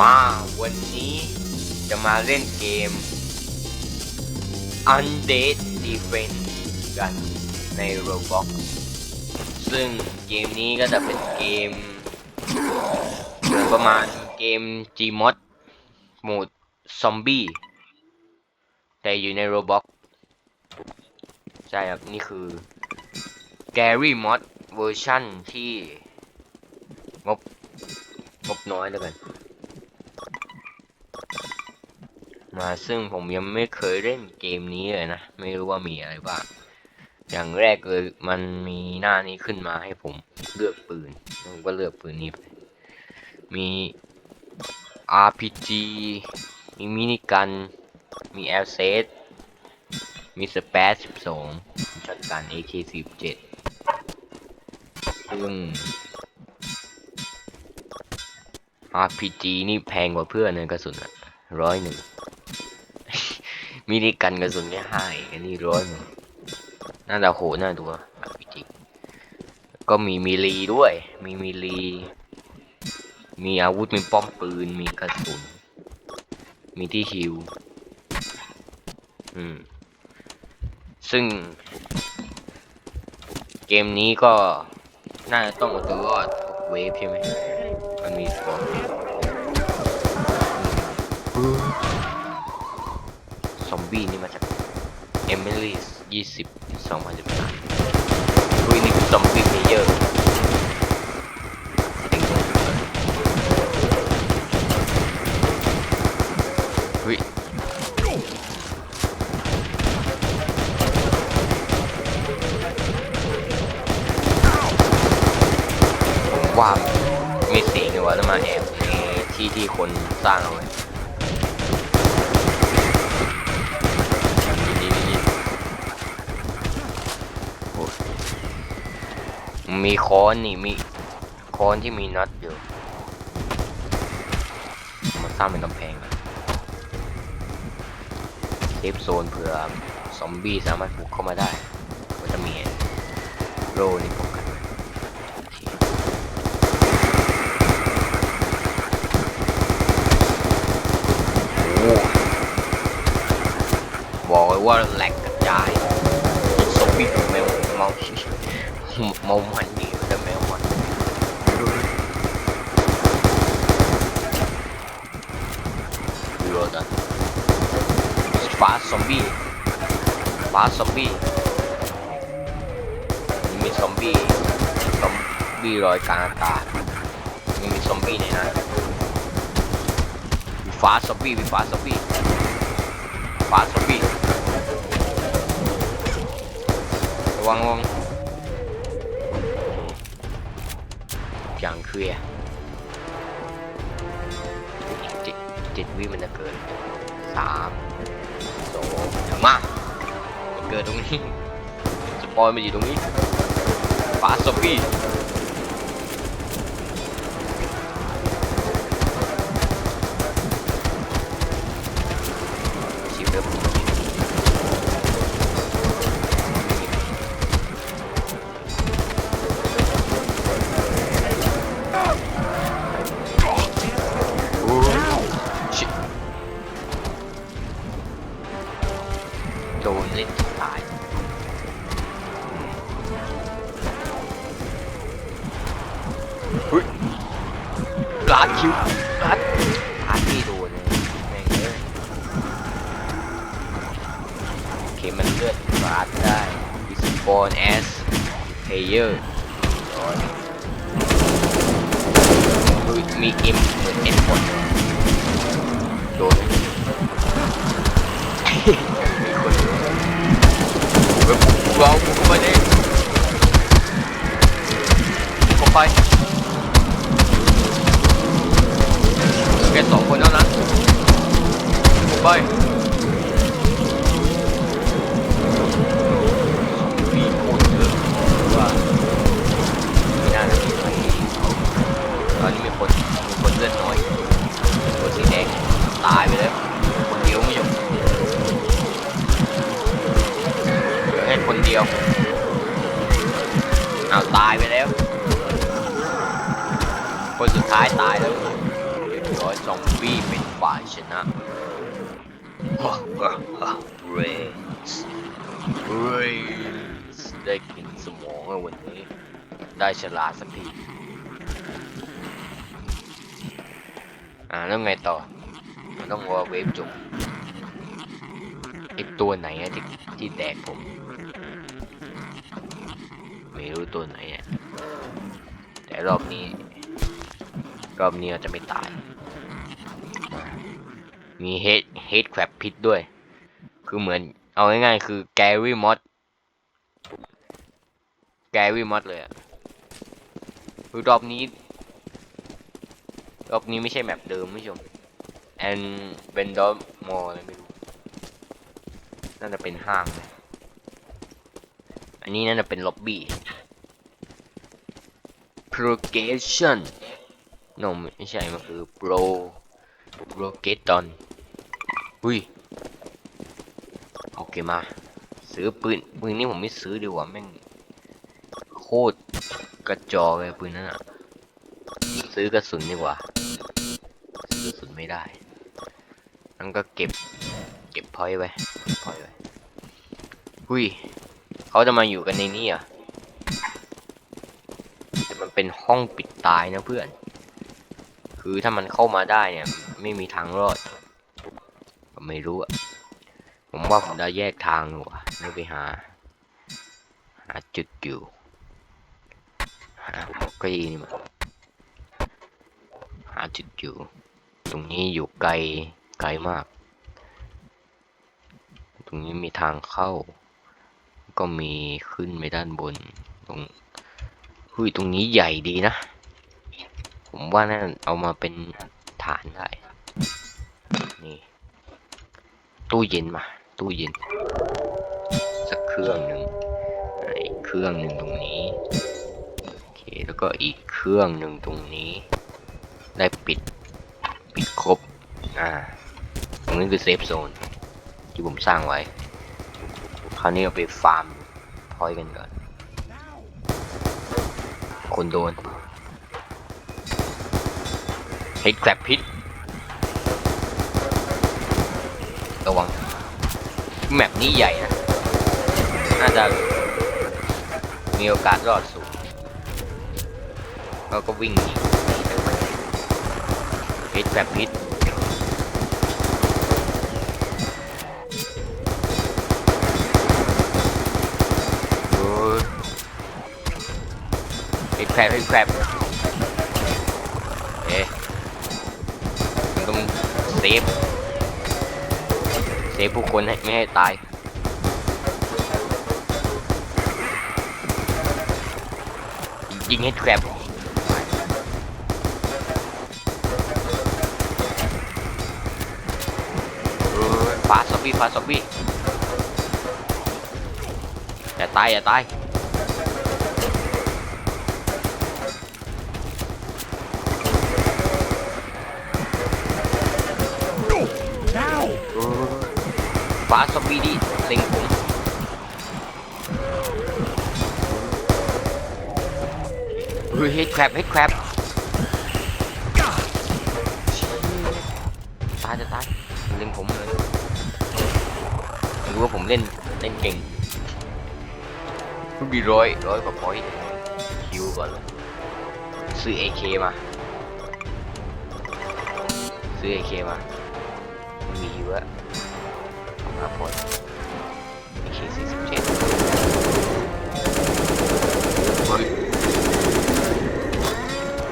มาวันนี้จะมาเล่นเกม Undead Defense กันใน Roblox ซึ่งเกมนี้ก็จะเป็นเกมเหมือนประมาณเกม Gmod โหมดซอมบี้แต่อยู่ใน Roblox ใช่ครับ นี่คือ Gary Mod เวอร์ชั่นที่งบงบน้อยแล้วกัน มาซึ่งผมยังไม่เคยเล่นเกมนี้เลยนะ ไม่รู้ว่ามีอะไรบ้าง อย่างแรกเลยมันมีหน้านี้ขึ้นมาให้ผมเลือกปืนผมก็เลือกปืนนี้ไป มี RPG มีมินิกัน มีแอลเซสมีสเปซ12ช็อตกัน AK47 ซึ่ง RPG นี่แพงกว่าเพื่อนเลยกระสุนอะร้อยหนึ่งมินิกันกระสุนแค่ห้าอันนี้ร้อยหนึ่งน่าจะโหน่าดู RPG ก็มีมีลีด้วย มีมีลี มีอาวุธ มีป้อมปืน มีกระสุน มีที่ฮิว อืม ซึ่ง เกมนี้ก็ น่าจะต้องเอาตัวรอดเวฟใช่ไหม มันมีสปอร์ซอมบี้นี่มาจากเอมิลี่ยี่สิบสองพันสิบสามอุ้ยนี่คือซอมบี้เพลเยอร์ คนสร้างเอาไว้ดีดีดีโอ้ยมีค้อนนี่มีค้อนที่มีน็อตอยู่มาสร้างเป็นกำแพงนะเซฟโซนเผื่อซอมบี้สามารถบุกเข้ามาได้ ก็จะมีโรนี่ป้องกันไว้ โอ้บอกเลย ว่าแหลกกระจายซอมบี้แมวเมาเมามันดีแต่แมวมันดูรถอะฟ้าซอมบี้ฟ้าซอมบี้มีซอมบี้ซอมบี้ลอยกลางอากาศมีซอมบี้ในนั้นฟ้าซอมบี้มีฟ้าซอมบี้ฟ้าซอมบี้ ระวังระวังอย่างเคลียร์เจ็ดเจ็ดวิมันจะเกิดสามสองอย่ามามันเกิดตรงนี้สปอยมันอยู่ตรงนี้ฟ้าซอม ไปแค่สองคนเท่านั้นไปมีคนเยอะว่าไม่น่าจะมีใครตอนนี้มีคนมีคนเลือดน้อยตัวสีแดงตายไปแล้วคนเดียวไม่อยู่เหลือแค่คนเดียวอ้าวตายไปแล้ว คนสุดท้ายตายแล้วร้อยซอมบี้เป็นฝ่ายชนะเรนส์เรนส์ได้กินสมองแล้ววันนี้ ได้ฉลาดสักทีอ่าแล้วไงต่อมันต้องรอเวฟจบไอตัวไหนอะที่ที่แดกผมไม่รู้ตัวไหนอะแต่รอบนี้ รอบนี้เราจะไม่ตาย มีเฮดเฮดแครบพิษด้วย คือเหมือน เอาง่ายๆคือแกรี่มอสแกรี่มอสเลยอะคือรอบนี้ รอบนี้ไม่ใช่แมปเดิมผู้ชมแอนเบนดอมมออะไรไม่รู้ น่าจะเป็นห้างเลยอันนี้น่าจะเป็นล็อบบี้ progression no ไม่ใช่มันคือ pro progression อุ้ยโอเคมา ซื้อปืนปืนนี้ผมไม่ซื้อดีกว่าแม่งโคตรกระจอกเลยปืนนั้นอะซื้อกระสุนดีกว่า ซื้อกระสุนไม่ได้นั่นก็เก็บ เก็บพอยไว้พอยไว้หุยเขาจะมาอยู่กันในนี้อะแต่มันเป็นห้องปิดตายนะเพื่อน คือถ้ามันเข้ามาได้เนี่ย ไม่มีทางรอดก็ไม่รู้อะผมว่าผมจะแยกทางดีกว่าไม่ไปหา หาจุดอยู่หาก็ยีนี่มาหาจุดอยู่ ตรงนี้อยู่ไกลไกลมาก ตรงนี้มีทางเข้า ก็มีขึ้นไปด้านบน ตรงหุ้ยตรงนี้ใหญ่ดีนะ ผมว่าน่าเอามาเป็นฐานได้นี่ ตู้เย็นมา ตู้เย็น สักเครื่องหนึ่งอีกเครื่องหนึ่งตรงนี้โอเคแล้วก็อีกเครื่องหนึ่งตรงนี้ ได้ปิดปิดครบอ่าตรงนี้คือเซฟโซนที่ผมสร้างไว้ คราวนี้เราไปฟาร์มพอยกันก่อน คนโดน เฮดแกรบพิษระวัง แมปนี้ใหญ่นะ น่าจะมีโอกาสรอดสูงแล้วก็วิ่งหนีเฮดแกรบพิษโอ้ยเฮ้ยแครบเฮ้ยแคร ฟผู้คนให้ไม่ให้ตาย ยิงให้แกรบฟาซอบี้ฟาซอบี้อย่าตายอย่าตาย ฟ้าซอมบี้ดิเล็งผมเฮ้ยเฮดแครบเฮดแครบตายจะตายเล็งผมเลยรู้ว่าผมเล่นเล่นเก่งมีร้อยร้อยกว่าพอยต์คิวก่อนเลยซื้อ AK มา ซื้อ AK มา มีเยอะ มาผลมีคีสี่สิบเจ็ดเฮ้ย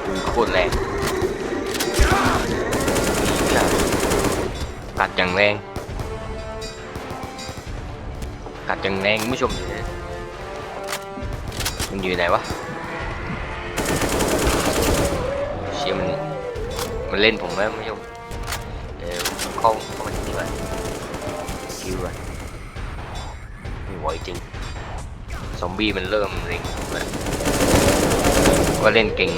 ปืนโคตรแรงนี่นะกัดอย่างแรง กัดอย่างแรงคุณผู้ชมดูนะมันอยู่ไหนวะเชี่ยมันมันเล่นผมไหมคุณผู้ชมเออเข้าเข้า หวจริง ซอมบี้มันเริ่มเล็งแล้วว่าเล่นเก่ง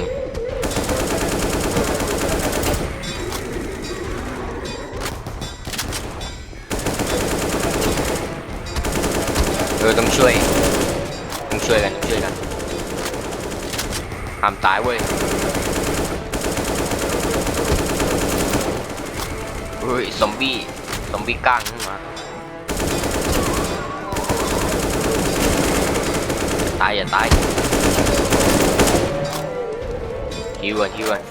เออต้องช่วย ต้องช่วยกันต้องช่วยกันห้ามตายเว้ยเฮ้ยซอมบี้ ซอมบี้ก้างขึ้นมา ตายอย่าตายฮิวก่อนฮิวก่อน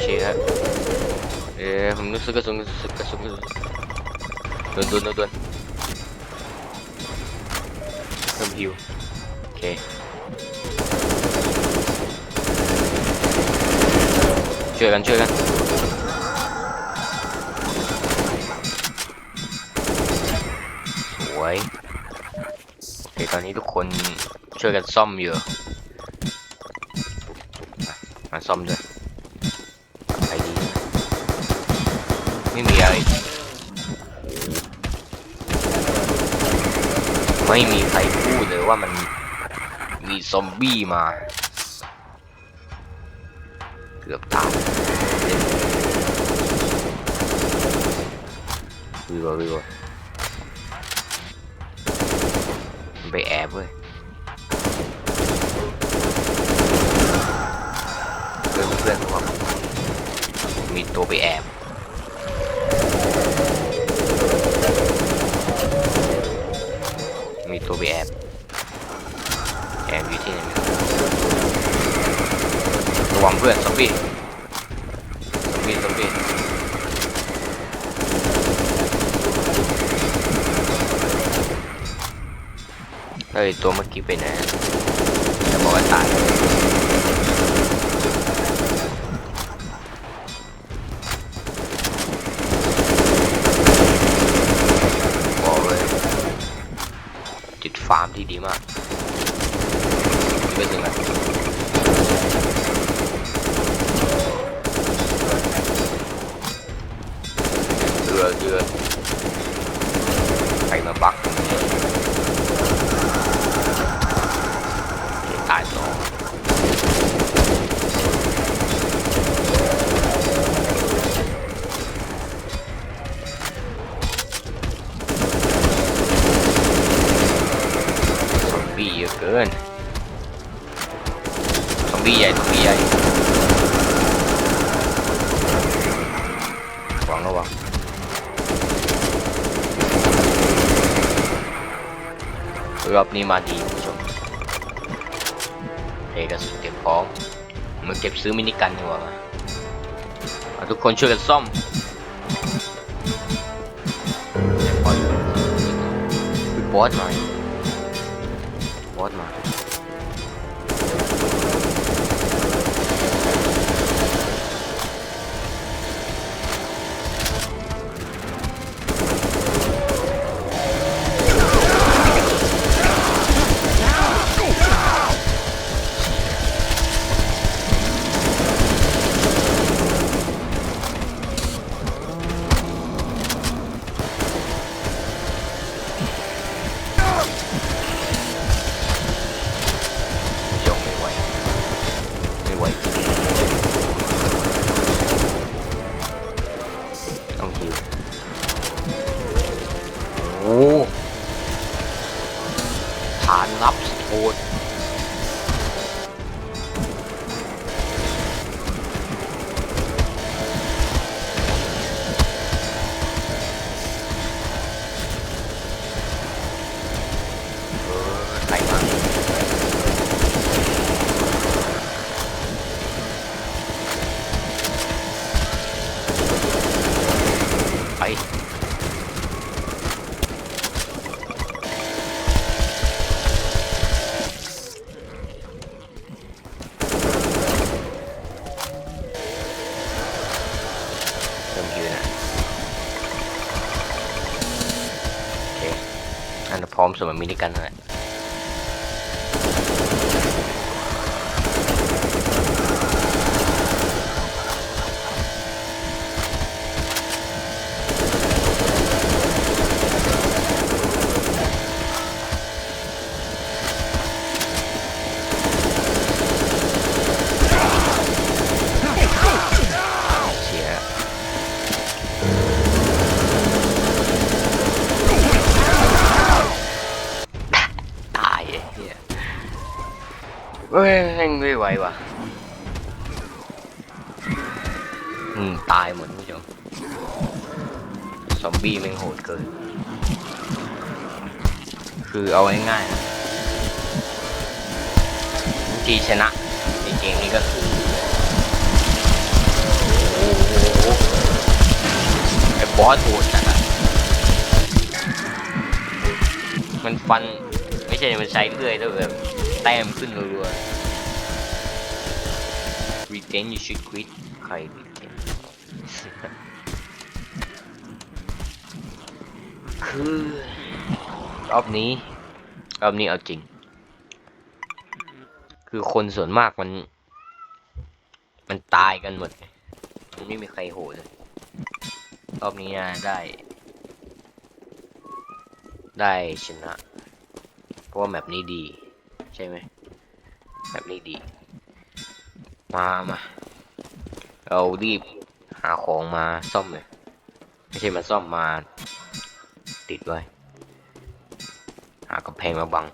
เชี่ยเอ๊ะผ นี้ทุกคนช่วยกันซ่อมอยู่มาซ่อมด้วยใครดีไม่มีอะไร ไม่มีใครพูดเลยว่ามันมีซอมบี้มา เกือบตายวิววิวมัน ไปแอบเว้ยเพื่อนเพื่อนๆว่ามีตัวไปแอบมีตัวไปแอบแอบอยู่ที่ไหนไม่รู้ระวังเพื่อนซอมบี้ ซอมบี้ซอมบี้ เฮ้ยตัวเมื่อกี้ไปไหนจะบอกว่าตายบอกเลยจุดฟาร์มที่ดีมากไม่ถึงอะ รอบนี้มาดีคุณผู้ชมเอกสุดเก็บของมาเก็บซื้อมินิกันดีกว่ามาทุกคนช่วยกันซ่อมบอสบอสหน่อย อันนั้นพร้อมสำหรับมินิกันแล้วแหละ เชียร์ ตายไอ้เฮ้ยแม่งไม่ไหวว่ะอืมตายหมดคุณผู้ชมซอมบี้แม่งโหดเกิน คือเอาง่ายๆทีชนะในเกมนี้ก็คือโอ้โหไอ้บอสโหดจัดอะมันฟันไม่ใช่ มันใช้เลื่อยแล้วแบบ แต้มขึ้นรัวๆ retain you should quit ใคร retain คือรอบนี้รอบนี้เอาจริง คือคนส่วนมากมัน มันตายกันหมดไงมันไม่มีใครโหดเลยรอบนี้นะได้ ได้ชนะ เพราะว่าแมปนี้ดี ใช่ไหมแมปนี้ดี มามาเรารีบหาของมาซ่อมเลยไม่ใช่มาซ่อมมาติดไว้ หากำแพงมาบัง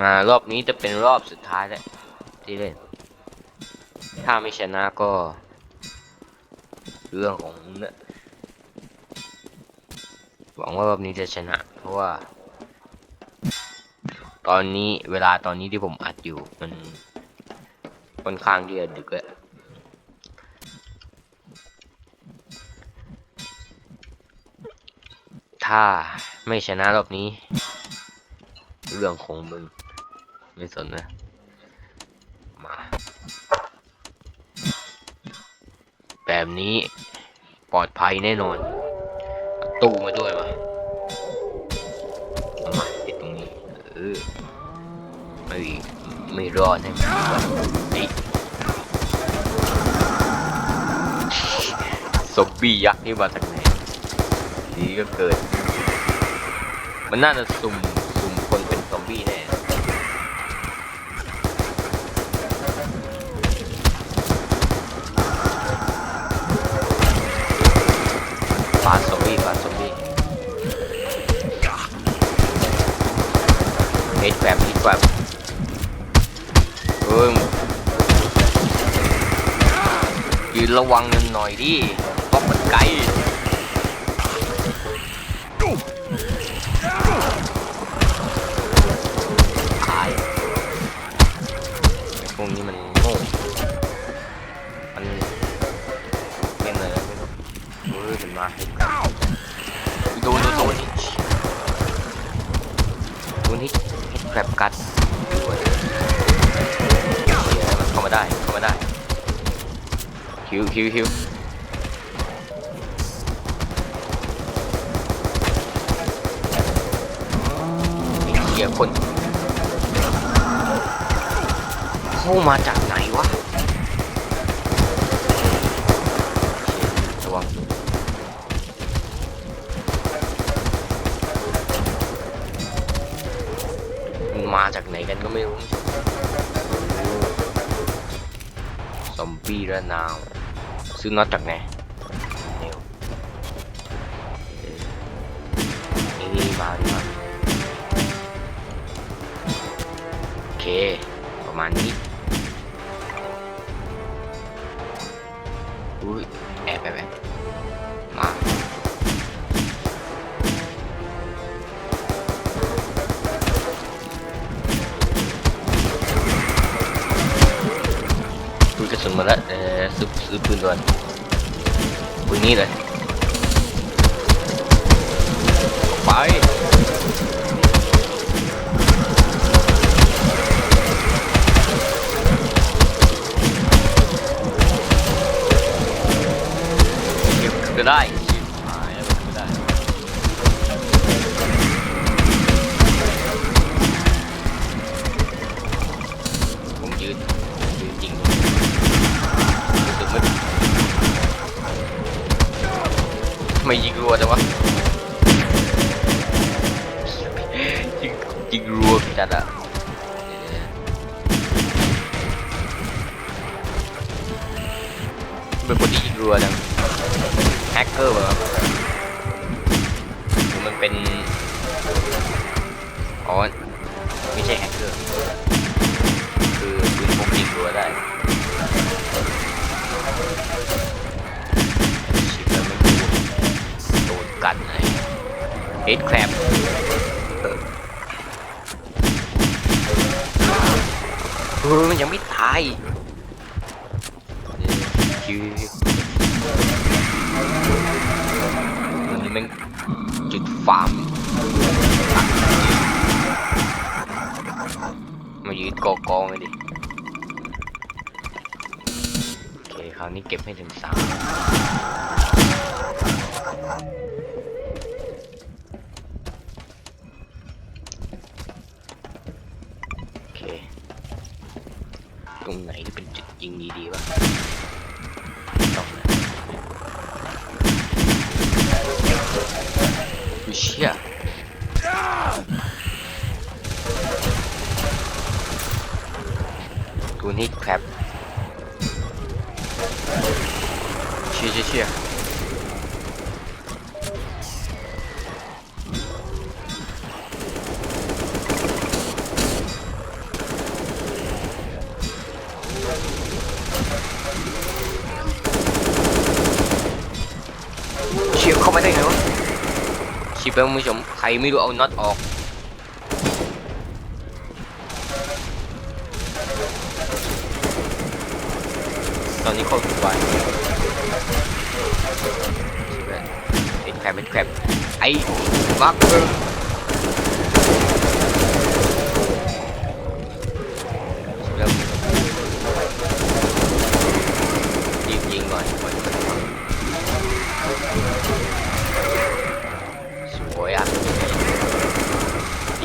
มารอบนี้จะเป็นรอบสุดท้ายแล้วที่เล่น ถ้าไม่ชนะก็ เรื่องของเนี่ยหวังว่ารอบนี้จะชนะ เพราะว่า ตอนนี้เวลาตอนนี้ที่ผมอัดอยู่มันค่อนข้างที่จะดึกแล้วถ้าไม่ชนะรอบนี้ เรื่องของมึง ไม่สนนะ มา แบบนี้ปลอดภัยแน่นอน ไม่รอดให้มันดีกว่าไอ้ซอมบี้ยักษ์นี่มาจากไหนดีก็เกิด มันน่าจะสุ่มสุ่ม ระวังกันหน่อยดิบล็อกมันไกลตายพวกนี้มันโง่มันเล่นอะไรไม่รู้เออมันมาให้กันโดนโดนนี่โดนนี่เฮ็ดแบบกัด คิวคิวคิวเหี้ยคน เข้ามาจากไหนวะระวังมันมาจากไหนกันก็ไม่รู้ซอมบี้ระนาว ซื้อน็อตจากไหนเนวเออนี่นี่มาดีกว่าโอเค ประมาณนี้อุ้ย อซื้อปืนด่วนปืนนี้เลยไปเก็บก็ได้ วจังวะยิงยิงรัวจัดอะ เอ็ดแครบเออมันยังไม่ตายคิวมันมันจุดฟาร์มมายืนกอกองเลยดิ โอเค คราวนี้เก็บให้ถึงสาม ชิบไปคุณผู้ชมใครไม่รู้เอาน็อตออกตอนนี้เขาทุกวันไอ้แครบไอ้แครบไอ้บักเกอร์แล้วยิงยิงก่อนก่อนสวยอะ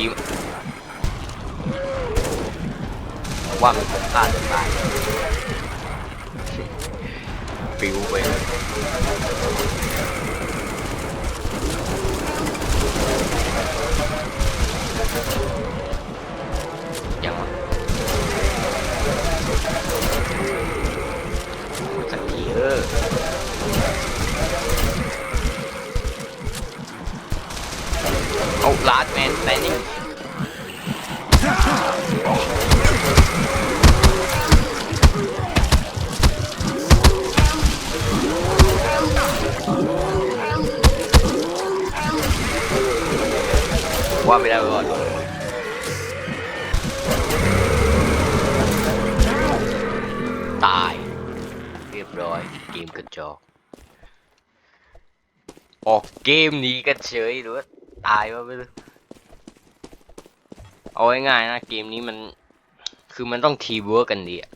ยิง ว่ามันคงกล้าจะตายฟิวไปเลย เกมนี้กันเฉยหรือว่าตายวะไม่รู้เอาง่ายๆนะเกมนี้มัน คือมันต้องทีเวิร์กกันดีอะ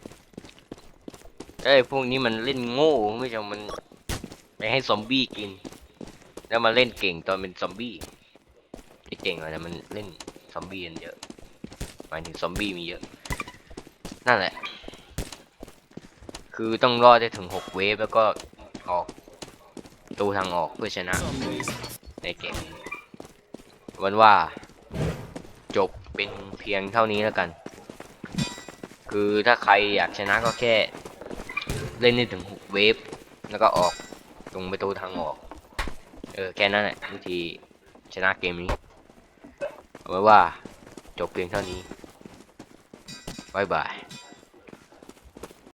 ไอ้พวกนี้มันเล่นโง่ไม่ใช่มันไปให้ซอมบี้กิน แล้วมาเล่นเก่งตอนเป็นซอมบี้ไอ้เก่งอะไรมันเล่นซอมบี้กันเยอะหมายถึงซอมบี้มีเยอะ นั่นแหละ คือต้องรอดได้ถึง6เวฟแล้วก็ออก ตูทางออกเพื่อชนะในเกมวันว่า จบเป็นเพียงเท่านี้แล้วกัน คือถ้าใครอยากชนะก็แค่ เล่นได้ถึง6เวฟแล้วก็ออกตรงประตูทางออก เออแค่นั้นแหละวิธีชนะเกมนี้เอาไว้ว่าจบเพียงเท่านี้บายบาย